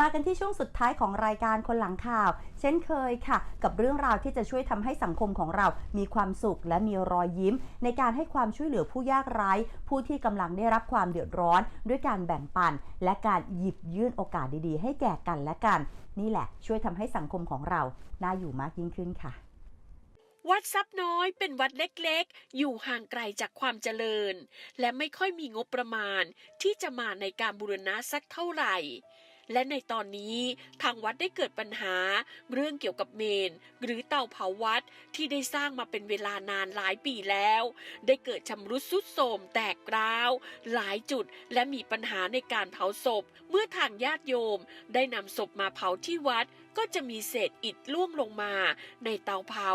มากันที่ช่วงสุดท้ายของรายการคนหลังข่าว เช่นเคยค่ะ กับเรื่องราวที่จะช่วยทำให้สังคมของเรา มีความสุขและมีรอยยิ้ม ในการให้ความช่วยเหลือผู้ยากไร้ ผู้ที่กำลังได้รับความเดือดร้อน ด้วยการแบ่งปัน และการหยิบยื่นโอกาสดีๆ ให้แก่กันและกัน นี่แหละ ช่วยทำให้สังคมของเราน่าอยู่มากยิ่งขึ้นค่ะวัดทรัพย์น้อยเป็นวัดเล็กๆ อยู่ห่างไกลจากความเจริญ และไม่ค่อยมีงบประมาณที่จะมาในการบูรณะสักเท่าไหร่ และในตอนนี้ทางวัดได้เกิดปัญหาเรื่องเกี่ยวกับเมน หรือเตาเผาวัดที่ได้สร้างมาเป็นเวลานานหลายปีแล้ว ได้เกิดชำรุดสุดโทรมแตกร้าว หลายจุดและมีปัญหาในการเผาศพ เมื่อทางญาติโยม ได้นำศพมาเผาที่วัดก็จะมีเศษอิฐล่วงลงมา ในเตาเผา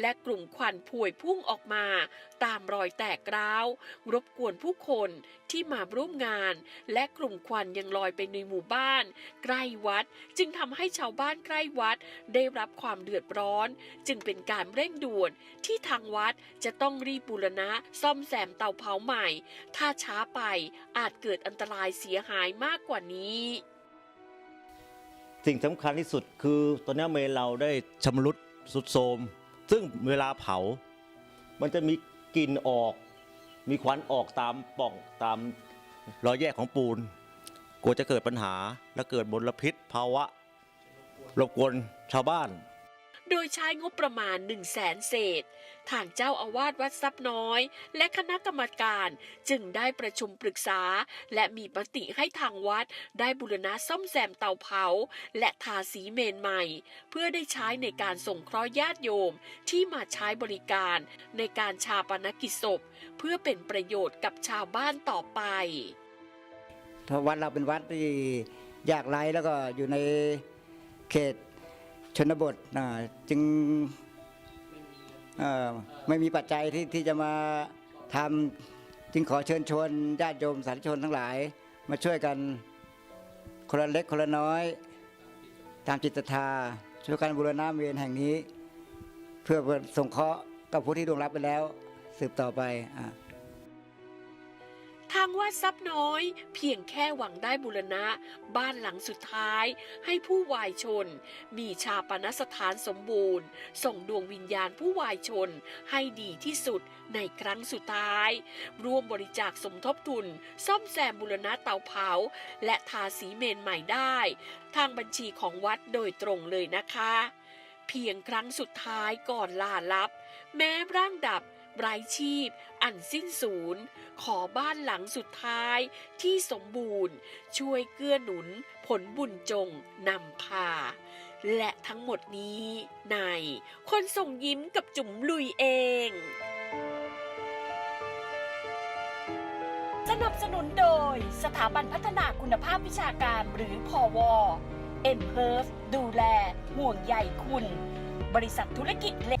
และกลุ่มควันพวยพุ่งออกมา ตามรอยแตกร้าว รบกวนผู้คนที่มาร่วมงาน และกลุ่มควันยังลอยไปในหมู่บ้าน ใกล้วัดจึงทำให้ชาวบ้านใกล้วัดได้รับความเดือดร้อน จึงเป็นการเร่งด่วนที่ทางวัดจะต้องรีบบูรณะซ่อมแซมเตาเผาใหม่ ถ้าช้าไปอาจเกิดอันตรายเสียหายมากกว่านี้ สิ่งสำคัญที่สุดคือตอนนี้เมนเราได้ชำรุดสุดโทรมซึ่งเวลาเผา มันจะมีกลิ่นออก มีควันออกตามป่องตามรอยแยกของปูน กลัวจะเกิดปัญหาและเกิดมลพิษภาวะรบกวนชาวบ้าน โดยใช้งบประมาณ 1 0 0 0 0แสนเศษ ทางเจ้าอาวาสวัดทรัพย์น้อย และคณะกรรมการจึงได้ประชุมปรึกษา และมีปฏิให้ทางวัดได้บูรณะซ่อมแซมเตาเผา และทาสีเมนใหม่ เพื่อได้ใช้ในการส่งเคราะห์ญาติโยมที่มาใช้บริการในการชาปนกิจศพ เพื่อเป็นประโยชน์กับชาวบ้านต่อไปเพราะวัดเราเป็นวัดที่ยากไร้แล้วก็อยู่ในเขต ชนบทจึงไม่มีปัจจัยที่ที่จะมาทำจึงขอเชิญชวนญาติโยมสาธุชนทั้งหลาย มาช่วยกันคนละเล็กคนละน้อย ตามจิตศรัทธาช่วยกันบูรณะเมนแห่งนี้ เพื่อส่งเคราะห์กับผู้ที่ดวงรับไปแล้ว สืบต่อไปอ่า ทางวัดทรัพย์น้อย เพียงแค่หวังได้บุรณะ บ้านหลังสุดท้าย ให้ผู้วายชน มีชาปนสถานสมบูรณ์ ส่งดวงวิญญาณผู้วายชน ให้ดีที่สุดในครั้งสุดท้าย ร่วมบริจาคสมทบทุน ซ่อมแซมบุรณะเตาเผา และทาสีเมนใหม่ได้ ทางบัญชีของวัดโดยตรงเลยนะคะ เพียงครั้งสุดท้ายก่อนลาลับ แม้ร่างดับ ไร้ชีพ อันสิ้นสูญขอบ้านหลังสุดท้ายที่สมบูรณ์ ช่วยเกื้อหนุนผลบุญจงนำพา และทั้งหมดนี้ในคนส่งยิ้มกับจุ๋มลุยเองสนับสนุนโดยสถาบันพัฒนาคุณภาพวิชาการหรือพอวเอ็นเพิร์ฟดูแล ห่วงใยคุณ บริษัทธุรกิจเล็ก